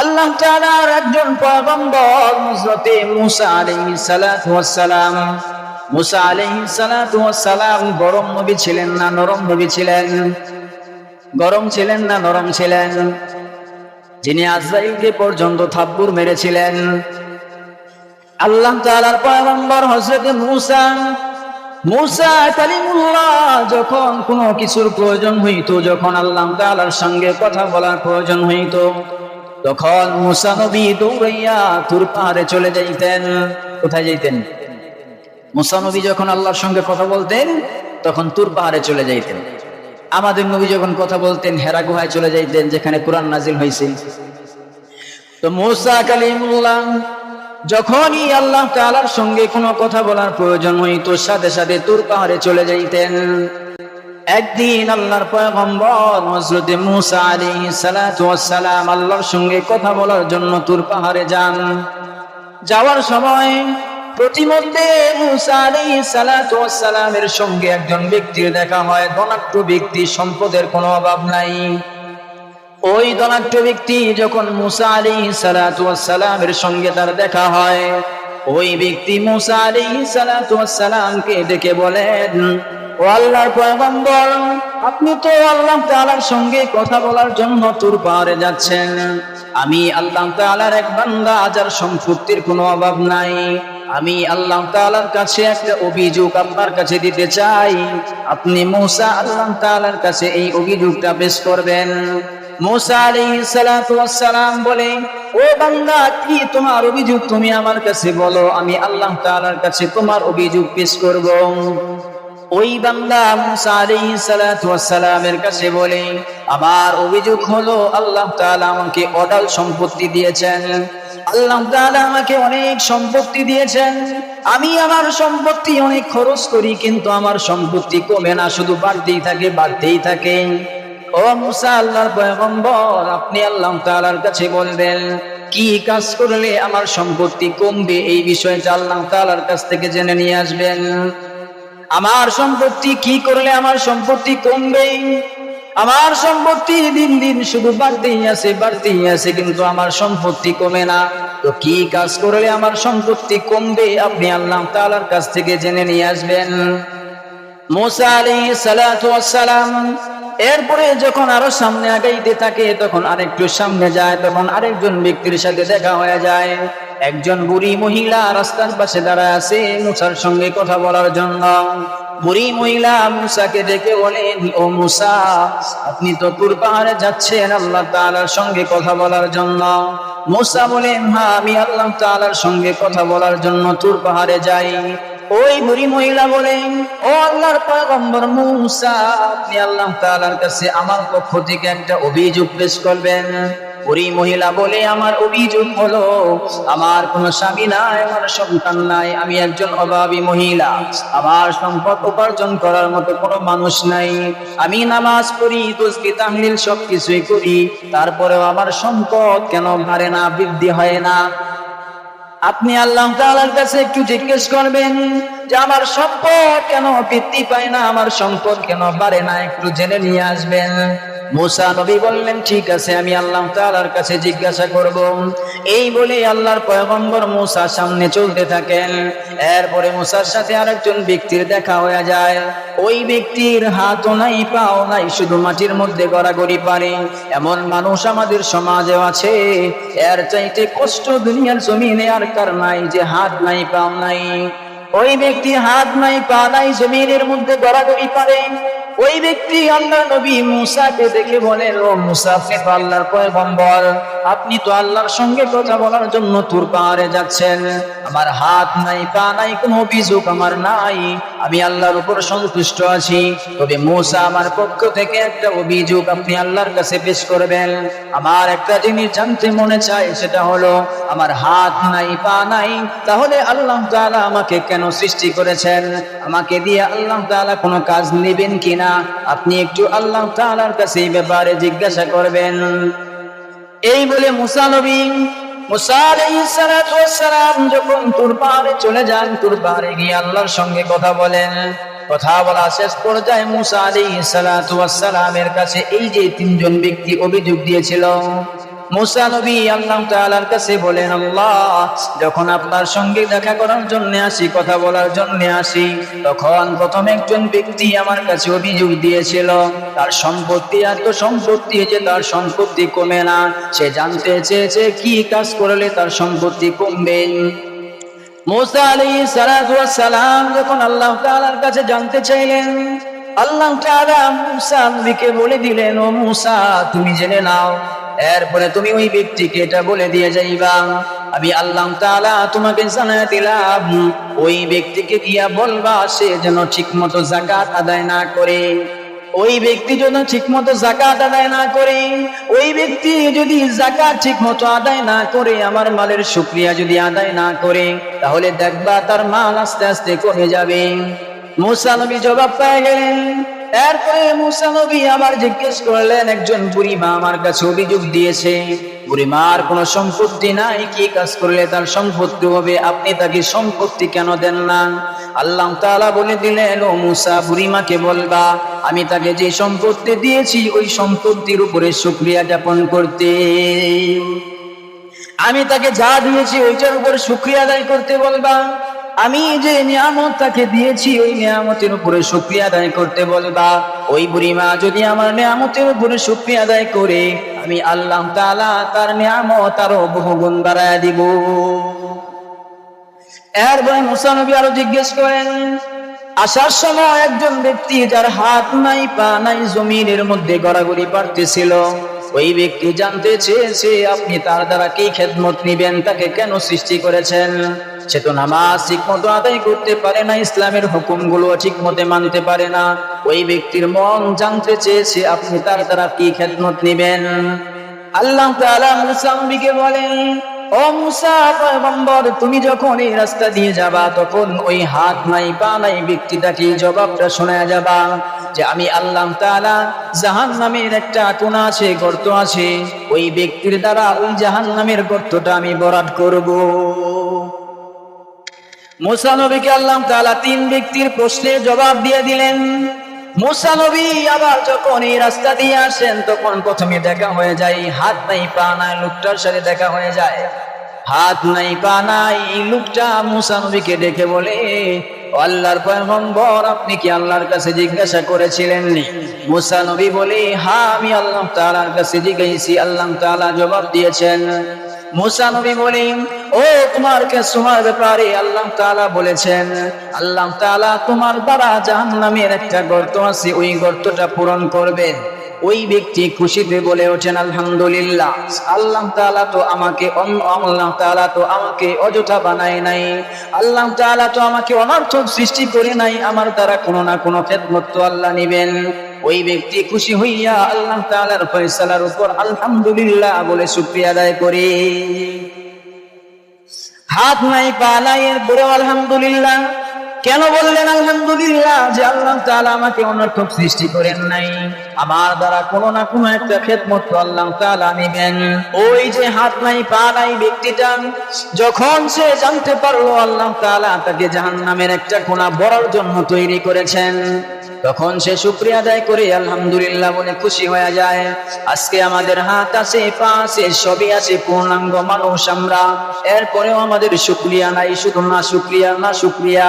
আল্লাহ তাআলার একজন পয়গম্বর হযরতে মুসা আলাইহিস সালাম মুসা আলাইহিস সালাম গরম নবী ছিলেন না নরম নবী ছিলেন? গরম ছিলেন না নরম ছিলেন? যিনি আজরাইলকে পর্যন্ত থাপ্পুর মেরেছিলেন? আল্লাহ তাআলার পয়গম্বর হযরতে মুসা। মুসা কালিমুল্লাহ যখন কোনো কিছুর প্রয়োজন হইতো, যখন আল্লাহ তাআলার সঙ্গে কথা বলার প্রয়োজন হইতো তখন মুসা নবী দৌড়াইয়া তুর পাহাড়ে চলে যাইতেন। কোথায় যাইতেন? মুসা নবী যখন আল্লাহর সঙ্গে কথা বলতেন, তখন তুর পাহাড়ে চলে যাইতেন। আমাদের নবী যখন কথা বলতেন, হেরা গুহায় চলে যাইতেন, যেখানে কোরআন নাজিল হয়েছে তো মোসা কালিমুল্লাহ, যখনই আল্লাহ তাআলার সঙ্গে কোনো কথা বলার প্রয়োজন হইতো সাথে সাথে তুর পাহাড়ে চলে যাইতেন। একদিন আল্লাহর পয়গম্বর হযরত মুসা সালাতু সালাম আল্লাহর সঙ্গে কথা বলার জন্য তুর পাহাড়ে যান। যাওয়ার সময় প্রতিমধ্যে মুসা আলাইহিস সালাতু সালামের সঙ্গে একজন ব্যক্তির দেখা হয়। ধনাঢ্য ব্যক্তি, সম্পদের কোনো অভাব নাই। ওই ধনাঢ্য ব্যক্তি যখন মুসা আলাইহিস সালাতু ওয়াস সালামের সঙ্গে তার দেখা হয়, ওই ব্যক্তি মুসা আলাইহিস সালাতু ওয়াস সালামকে ডেকে বলেন ও আল্লাহর পয়গম্বর, আপনি তো আল্লাহ তাআলার সঙ্গে কথা বলার জন্য তুর পাহাড়ে যাচ্ছেন। আমি আল্লাহ তাআলার এক বান্দা, যার সম্পত্তির কোনো অভাব নাই। আমি আল্লাহ তাআলার কাছে একটা অভিযোগ আপনার কাছে দিতে চাই। আপনি মুসা আল্লাহ তাআলার কাছে এই অভিযোগটা পেশ করবেন। বলে, ও বান্দা, কি তোমার অভিযোগ তুমি আমার কাছে বলো? আমি আল্লাহ তাআলার কাছে তোমার অভিযোগ পেশ করব। ওই বান্দা মুসা আলাইহিস সালাতু ওয়াস সালামের কাছে বলে, আমার অভিযোগ হলো, আল্লাহ তাআলা আমাকে অডাল সম্পত্তি দিয়েছেন। আল্লাহ তাআলা আমাকে অনেক সম্পত্তি দিয়েছেন। আমি আমার সম্পত্তি অনেক খরচ করি, কিন্তু আমার সম্পত্তি কমে না, শুধু বাড়তেই থাকে বাড়তেই থাকে। ও মুসা, আল্লাহর পয়গম্বর, আপনি আল্লাহ তাআলার কাছে বলবেন, কি কাজ করলে আমার সম্পত্তি কমবে? এই বিষয়টা আল্লাহ তাআলার কাছ থেকে জেনে নিয়ে আসবেন। আমার সম্পত্তি কি করলে আমার সম্পত্তি কমবে? আমার সম্পত্তি দিন দিন শুধু বাড়তেই আছে বাড়তেই আছে, কিন্তু আমার সম্পত্তি কমে না। তো কি কাজ করলে আমার সম্পত্তি কমবে? আপনি আল্লাহ তাআলার কাছ থেকে জেনে নিয়ে আসবেন। সালাম এরপরে যখন আরও সামনে আগাইতে থাকে, তখন আরেকটু সামনে যায়, তখন আরেকজন ব্যক্তির সাথে দেখা হয়ে যায়। একজন বুড়ি মহিলা রাস্তার পাশে দাঁড়ায় আছে মুসার সঙ্গে কথা বলার জন্য। বুড়ি মহিলা মুসাকে ডেকে বলেন, ও মুসা, আপনি তো তুর পাহাড়ে যাচ্ছেন আল্লাহ তাআলার সঙ্গে কথা বলার জন্য। মুসা বলেন হ্যাঁ আমি আল্লাহ তাআলার সঙ্গে কথা বলার জন্য তুর পাহাড়ে যাই। ওই বুড়ি মহিলা বলেন, ও আল্লাহর পয়গম্বর মুসা, আপনি আল্লাহ তাআলার কাছে আমার পক্ষ থেকে একটা অভিযোগ পেশ করবেন। বুড়ি মহিলা বলে, আমার অভিযোগ হলো, আমার কোনো স্বামী নাই, আমার সন্তান নাই, আমি একজন অভাবী মহিলা। আমার সম্পদ উপার্জন করার মতো কোনো মানুষ নাই। আমি নামাজ পড়ি তসবি তাহলিল সব কিছুই করি, তারপরেও আমার সম্পদ কেন বাড়ে না, বৃদ্ধি হয় না? আপনি আল্লাহ তাআলার কাছে একটু জিজ্ঞেস করবেন যে, আমার সম্পদ কেন বৃদ্ধি পায় না, আমার সম্পদ কেন বাড়ে না? একটু জেনে নিয়ে আসবেন। মুসা নবী বললেন, ঠিক আছে, আমি আল্লাহ তাআলার কাছে জিজ্ঞাসা করব। এই বলে আল্লাহর পয়গম্বর মুসা সামনে চলতে থাকেন। এরপরে মুসার সাথে আরেকজন ব্যক্তির দেখা হয়ে যায়। ওই ব্যক্তির হাতও নাই, পাও নাই, শুধু মাটির মধ্যে গড়াগড়ি পারে। এমন মানুষ আমাদের সমাজে আছে। এর চাইতে কষ্ট দুনিয়ার জমিনে আর কার নাই যে হাত নাই, পাও নাই। ওই ব্যক্তি হাত নাই, পা নাই, জমিনের মধ্যে গড়াগড়ি পারে। ওই ব্যক্তি আল্লাহ নবী মুসাকে দেখে বলেন, ও মুসা তো আল্লাহর পয়গম্বর। আপনি তো আল্লাহর সঙ্গে কথা বলার জন্য তুর পাহাড়ে যাচ্ছেন। আমার হাত নাই, পা নাই, কোনো অভিযোগ আমার নাই। আমি আল্লাহর উপর সন্তুষ্ট আছি। তবে মুসা আমার পক্ষ থেকে একটা অভিযোগ আপনি আল্লাহর কাছে পেশ করবেন। আমার একটা জিনিস জানতে মনে চায়, সেটা হলো, আমার হাত নাই, পা নাই, তাহলে আল্লাহ তাআলা আমাকে কেন সৃষ্টি করেছেন? আমাকে দিয়ে আল্লাহ তাআলা কোনো কাজ নেবেন কিনা? আপনি একটু আল্লাহ তাআলার কাছে এই ব্যাপারে জিজ্ঞাসা করবেন। এই বলে মুসা নবী, মুসা যখন চলে যান গিয়ে আল্লাহর সঙ্গে কথা বলেন। কথা বলা শেষ কাছে এই যে তিনজন ব্যক্তি অভিযোগ দিয়েছিল মুসা নবী আল্লাহ তাআলার কাছে বলেন, আল্লাহ, যখন আপনার সঙ্গে দেখা করার জন্য আসি, কথা বলার জন্য আসি, তখন প্রথম একজন ব্যক্তি আমার কাছে অভিযোগ দিয়েছিল, তার সম্পত্তি এত সম্পত্তি যে তার সম্পত্তি কমে না, সে জানতে চেয়েছে কি কাজ করলে তার সম্পত্তি কমবে। মুসা সালাতু সালাম যখন আল্লাহ তাআলার কাছে জানতে চাইলেন, আল্লাহ তাআলা মুসা নবীকে বলে দিলেন, ও মুসা, তুমি জেনে নাও এরপরে তুমি ওই ব্যক্তিকে এটা বলে দিয়ে যাইবা। আমি আল্লাহ তাআলা তোমাকে জানায় দিলাম, ওই ব্যক্তিকে গিয়া বলবা, সে যেন ঠিকমতো যাকাত আদায় না করে। ওই ব্যক্তি যদি ঠিক মতো জাকাত আদায় না করে, ওই ব্যক্তি যদি জাকাত ঠিক মতো আদায় না করে, আমার মালের শুক্রিয়া যদি আদায় না করে, তাহলে দেখবা তার মাল আস্তে আস্তে কমে যাবে। মুসা নবী জবাব পেয়ে গেলেন এরপরে মুসা নবী আবার জিজ্ঞেস করলেন, একজন বুড়িমা আমার কাছে অভিযোগ দিয়েছে। বুড়িমার কোনো সম্পত্তি নাই, কি কাজ করলে তার সম্পত্তি হবে? আপনি তাকে সম্পত্তি কেন দেন না? আল্লাহ তাআলা বলে দিলেন, ও মুসা, বুড়িমাকে বলবা, আমি তাকে যে সম্পত্তি দিয়েছি, ওই সম্পত্তির উপরে শুক্রিয়া জ্ঞাপন করতে। আমি তাকে যা দিয়েছি, ওইটার উপর শুক্রিয়া আদায় করতে বলবা। আমি যে নিয়ামত তাকে দিয়েছি ওই নিয়ামতের উপরে শুক্রিয়া আদায় করতে বলবা। ওই বুড়িমা, যদি আমার নিয়ামতের উপরে শুক্রিয়া আদায় করে, আমি আল্লাহ তাআলা তার নিয়ামত আরও বহুগুণ বাড়ায় দিব। এরপরে মুসা নবী আরও জিজ্ঞেস করেন, আসার সময় একজন ব্যক্তি যার হাত নাই, পা নাই, জমিনের মধ্যে গড়াগড়ি পারতেছিল ওই ব্যক্তি জানতে চেয়েছে, আপনি তার দ্বারা কি খেদমত নিবেন, তাকে কেন সৃষ্টি করেছেন? সে তো নামাজ ঠিক মতো আদায় করতে পারে না, ইসলামের হুকুমগুলো ঠিক মতো মানতে পারে না। ওই ব্যক্তির মন জানতে চেয়েছে, আপনি তার দ্বারা কি খেদমত নিবেন? আল্লাহ তাআলা মুসা নবীকে বলেন, ও মুসা পয়গম্বর, তুমি যখন এই রাস্তা দিয়ে যাবা, তখন ওই হাত নাই, পা নাই ব্যক্তিটাকে জবাবটা শোনা যাবা। যে আমি আল্লাহ তাআলা জাহান নামের একটা কোনা আছে, গর্ত আছে। ওই ব্যক্তির দ্বারা ওই জাহান নামের গর্তটা আমি বরাদ করব। মুসা নবীকে আল্লাহ তাআলা তিন ব্যক্তির প্রশ্নের জবাব দিয়ে দিলেন। মুসা নবী আবার যখন এই রাস্তা দিয়ে আসেন, তখন প্রথমে দেখা হয়ে যায়, হাত নাই, পা নাই, লোকটার সাথে দেখা হয়ে যায়। হাত নাই, পা নাই লোকটা মুসা নবীকে ডেকে বলে "ও আল্লাহর পয়গম্বর, আপনি কি আল্লাহর কাছে জিজ্ঞাসা করেছিলেন নি মুসা নবী বলে হ্যাঁ আমি আল্লাহ তাআলার কাছে জিজ্ঞাসি আল্লাহ তাআলা জবাব দিয়েছেন। মুসা নবী বলেন ও, তোমার কে ব্যাপারে আল্লাহ তাআলা বলেছেন। আল্লাহ তাআলা তোমার দ্বারা জাহান্নামের একটা গর্ত আছে, ওই গর্তটা পূরণ করবেন। ওই ব্যক্তি খুশিতে বলে ওঠেন, আলহামদুলিল্লাহ, আল্লাহ তাআলা তো আমাকে আল্লাহ তাআলা তো আমাকে অযথা বানায় নাই। আল্লাহ তাআলা তো আমাকে অনর্থক সৃষ্টি করে নাই। আমার দ্বারা কোনো না কোনো খেদমত তো আল্লাহ নিবেন। ওই ব্যক্তি খুশি হইয়া আল্লাহ তাআলার ফয়সালার উপর আলহামদুলিল্লাহ বলে শুকরিয়া আদায় করে। হাত নাই, পা নাই, এরপরেও আলহামদুলিল্লাহ কেন বললেন আলহামদুলিল্লাহ যে আল্লাহ তাআলা আমাকে অনর্থক সৃষ্টি করেন নাই? আমার দ্বারা কোনো না কোনো একটা খেদমত আল্লাহ তাআলা নিবেন। ওই যে হাত নাই, পা নাই ব্যক্তিটা, যখন সে জানতে পারল আল্লাহ তাআলা তাকে জাহান্নামের একটা কোণা বড়ার জন্য তৈরি করেছেন, তখন সে শুক্রিয়া আদায় করে আলহামদুলিল্লাহ বলে খুশি হয়ে যায়। আজকে আমাদের হাত আছে, পা আছে, সবই আছে, পূর্ণাঙ্গ মানুষ আমরা। এরপরেও আমাদের শুক্রিয়া নাই, শুধু না শুক্রিয়া না শুক্রিয়া।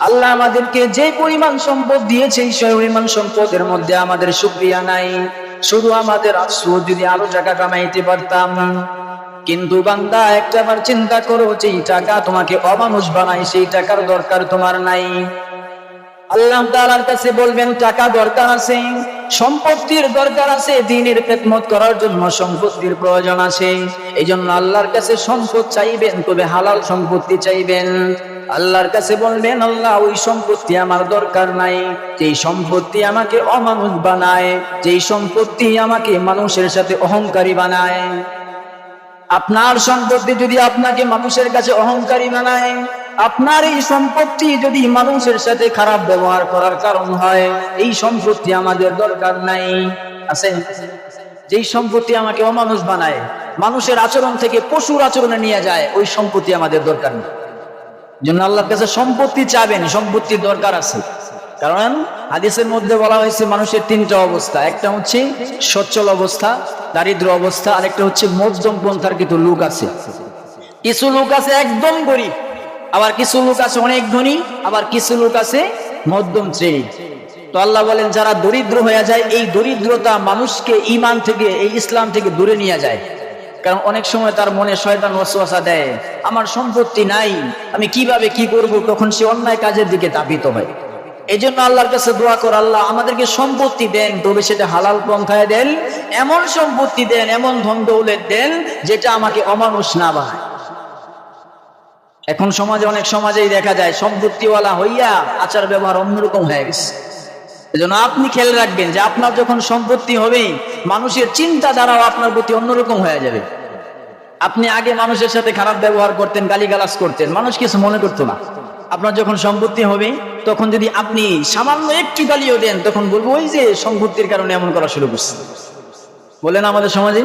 আল্লাহ আমাদেরকে যে পরিমাণ সম্পদ দিয়েছে সেই পরিমাণ সম্পদের মধ্যে আমাদের শুক্রিয়া নাই। শুধু আমাদের আফসোস যদি আরও টাকা কামাইতে পারতাম। কিন্তু বান্দা একটা বার চিন্তা করো, যেই টাকা তোমাকে অমানুষ বানায়, সেই টাকার দরকার তোমার নাই। আল্লাহ তাআলার কাছে বলবেন, টাকা দরকার আছে, সম্পত্তির দরকার আছে, দিনের খেদমত করার জন্য সম্পত্তির প্রয়োজন আছে। এই জন্য আল্লাহর কাছে সম্পদ চাইবেন, তবে হালাল সম্পত্তি চাইবেন। আল্লাহর কাছে বলবেন, আল্লাহ, ওই সম্পত্তি আমার দরকার নাই। যেই সম্পত্তি আমাকে অমানুষ বানায়, যেই সম্পত্তি আমাকে মানুষের সাথে অহংকারী বানায়। আপনার সম্পত্তি যদি আপনাকে মানুষের কাছে অহংকারী বানায়, আপনার এই সম্পত্তি যদি মানুষের সাথে খারাপ ব্যবহার করার কারণ হয়, এই সম্পত্তি আমাদের দরকার নাই। আছে? যেই সম্পত্তি আমাকে অমানুষ বানায়, মানুষের আচরণ থেকে পশুর আচরণে নিয়ে যায়, ওই সম্পত্তি আমাদের দরকার নেই। জন্য আল্লাহর কাছে সম্পত্তি চাবেন, সম্পত্তির দরকার আছে। কারণ হাদিসের মধ্যে বলা হয়েছে মানুষের তিনটা অবস্থা, একটা হচ্ছে সচ্ছল অবস্থা, দারিদ্র অবস্থা, আরেকটা হচ্ছে মধ্যম পন্থার কিন্তু লোক আছে। কিছু লোক আছে একদম গরিব, আবার কিছু লোক আছে অনেক ধনী, আবার কিছু লোক আছে মধ্যম শ্রেণি। তো আল্লাহ বলেন, যারা দরিদ্র হয়ে যায়, এই দরিদ্রতা মানুষকে ইমান থেকে, এই ইসলাম থেকে দূরে নিয়ে যায়। কারণ অনেক সময় তার মনে শয়তান ওয়াসওয়াসা দেয়, আমার সম্পত্তি নাই, আমি কীভাবে কি করব? তখন সে অন্যায় কাজের দিকে তাপিত হয়। এই জন্য আল্লাহর কাছে দোয়া কর, আল্লাহ, আমাদেরকে সম্পত্তি দেন, তবে সেটা হালাল পন্থায় দেন, এমন সম্পত্তি দেন, এমন ধন দৌলত দেন, যেটা আমাকে অমানুষ না বানায়। এখন সমাজে, অনেক সমাজেই দেখা যায়, সম্পত্তিওয়ালা হইয়া আচার ব্যবহার অন্যরকম হয়ে গেছে। এজন্য আপনি খেয়াল রাখবেন যে আপনার যখন সম্পত্তি হবে মানুষের চিন্তা দ্বারাও আপনার প্রতি অন্যরকম হয়ে যাবে। আপনি আগে মানুষের সাথে খারাপ ব্যবহার করতেন, গালিগালাজ করতেন, মানুষ কিছু মনে করতো না। আপনার যখন সম্পত্তি হবে, তখন যদি আপনি সামান্য একটু গালিও দেন, তখন বলব, ওই যে সম্পত্তির কারণে এমন করা শুরু করছে। বলেন আমাদের সমাজে।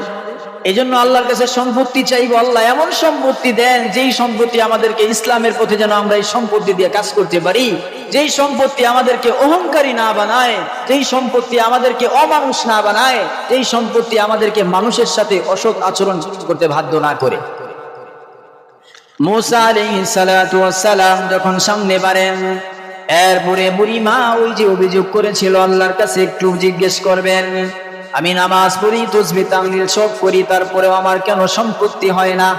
এই জন্য আল্লাহর কাছে সম্পত্তি চাইব আল্লাহ, এমন সম্পত্তি দেন যেই সম্পত্তি আমাদেরকে ইসলামের পথে যেন আমরা এই সম্পত্তি দিয়ে কাজ করতে পারি। যেই সম্পত্তি আমাদেরকে অহংকারী না বানায়, যেই সম্পত্তি আমাদেরকে অমানুষ না বানায়, যেই সম্পত্তি আমাদেরকে মানুষের সাথে অসৎ আচরণ করতে বাধ্য না করে। মুসা সালাম যখন সামনে বাড়েন, এরপরে বুড়ি মা ওই যে অভিযোগ করেছিল, আল্লাহর কাছে একটু জিজ্ঞেস করবেন আমি নামাজ পড়ি, তসবি, তামলিল সব করি, তারপরেও আমার কেন সম্পত্তি হয় না?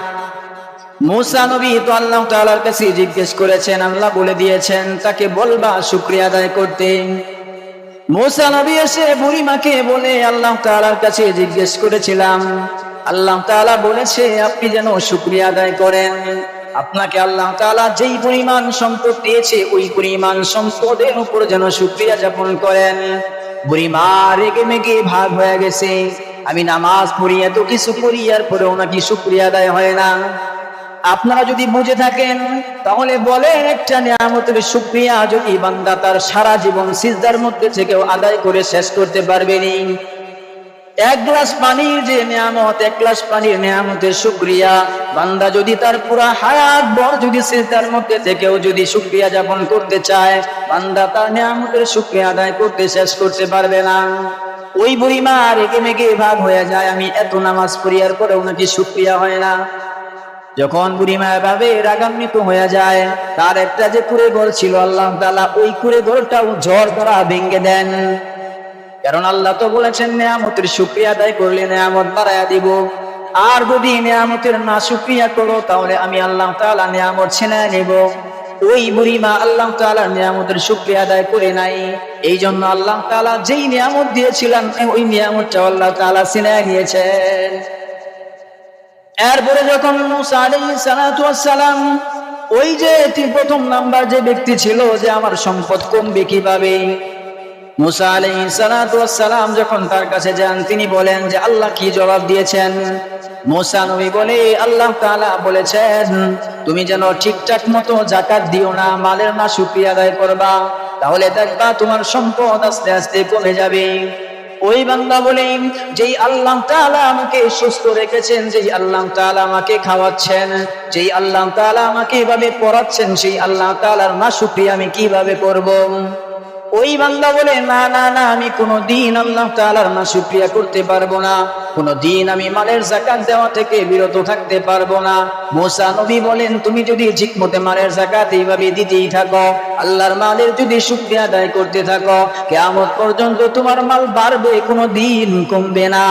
মুসা নবী তো আল্লাহ তাআলার কাছে জিজ্ঞেস করেছেন, আল্লাহ বলে দিয়েছেন, তাকে বলবা শুকরিয়া আদায় করতে। মুসা নবী এসে বুড়িমাকে বলে আল্লাহ তাআলার কাছে জিজ্ঞেস করেছিলাম, আল্লাহ তাআলা বলেছে, আপনি যেন শুকরিয়া আদায় করেন। আপনাকে আল্লাহ তাআলা যেই পরিমাণ সম্পদ দিয়েছে, ওই পরিমাণ সম্পদের উপর যেন শুকরিয়া যাপন করেন। বুড়িমা রেগে মেগে ভাগ হয়ে গেছে। আমি নামাজ পড়ি এত কিছু করি আর পরেও নাকি শুকরিয়া আদায় হয় না। আপনারা যদি বুঝে থাকেন, তাহলে বলেন একটা নিয়ামতের শুক্রিয়া যদি বান্দা তার সারা জীবন সিজদার মধ্যে থেকেও আদায় করে শেষ করতে পারবেনি এক গ্লাস পানির যে নিয়ামত, এক গ্লাস পানির নিয়ামতের শুক্রিয়া। বান্দা যদি তার পুরা হায়াত ভর যদি সিজদার মধ্যে থেকেও যদি শুক্রিয়া যাপন করতে চায়, বান্দা তার নিয়ামতের শুক্রিয়া আদায় করতে শেষ করতে পারবে না। ওই বুড়িমা রেগে মেগে ভাগ হয়ে যায়, আমি এত নামাজ পড়িয়ার পরেও নাকি শুক্রিয়া হয় না। যখন বুড়িমা এভাবে রাগান্বিত হয়ে যায়, তার একটা যে কুড়ে ঘর ছিল, আল্লাহ তালা ওই কুড়ে ঘরটাও ঝড় ধরা ভেঙে দেন। কারণ আল্লাহ তো বলেছেন, নেয়ামতের শুক্রিয়া আদায় করলে নেয়ামত বাড়াইয়া দিব। আর যদি নেয়ামতের না শুক্রিয়া করো, তাহলে আমি আল্লাহ তাআলা নেয়ামত ছিনে নেব। ওই বুড়িমা আল্লাহ তাআলার নিয়ামতের শুক্রিয়া আদায় করে নাই। এই জন্য আল্লাহ তাআলা যেই নিয়ামত দিয়েছিলেন, ওই নিয়ামতটা আল্লাহ তাআলা ছিনে নিয়েছেন। এরপরে যখন সালাম, ওই যে প্রথম নাম্বার যে ব্যক্তি ছিল, যে আমার সম্পদ কমবে কীভাবে? মুসা ওয়াস সালাম যখন তার কাছে যান, তিনি বলেন যে, আল্লাহ কি জবাব দিয়েছেন? মুসা নবী বলে, আল্লাহ তাআলা বলেছেন, তুমি যেন ঠিকঠাক মতো জাকাত দিও না, মালের না শুকরিয়া আদায় করবা, তাহলে দেখবা তোমার সম্পদ আস্তে আস্তে কমে যাবে। ওই বান্দা বলে, যেই আল্লাহ তাআলা আমাকে সুস্থ রেখেছেন, যেই আল্লাহ তাআলা আমাকে খাওয়াচ্ছেন, যেই আল্লাহ তাআলা আমাকে এভাবে পড়াচ্ছেন, সেই আল্লাহ তাআলার না শুকরিয়া আমি কীভাবে করব? ওই বান্দা বলে, না না না, আমি কোনো দিন আল্লাহ তাআলার না শুকরিয়া করতে পারব না। কোনো দিন আমি মালের জাকাত দেওয়া থেকে বিরত থাকতে পারব না। মোসা নবী বলেন, তুমি যদি ঠিকমতো মালের জাকাত এইভাবে দিতেই থাকো, আল্লাহর মালের যদি শুকরিয়া আদায় করতে থাকো, কেয়ামত পর্যন্ত তোমার মাল বাড়বে কোনো দিন কমবে না।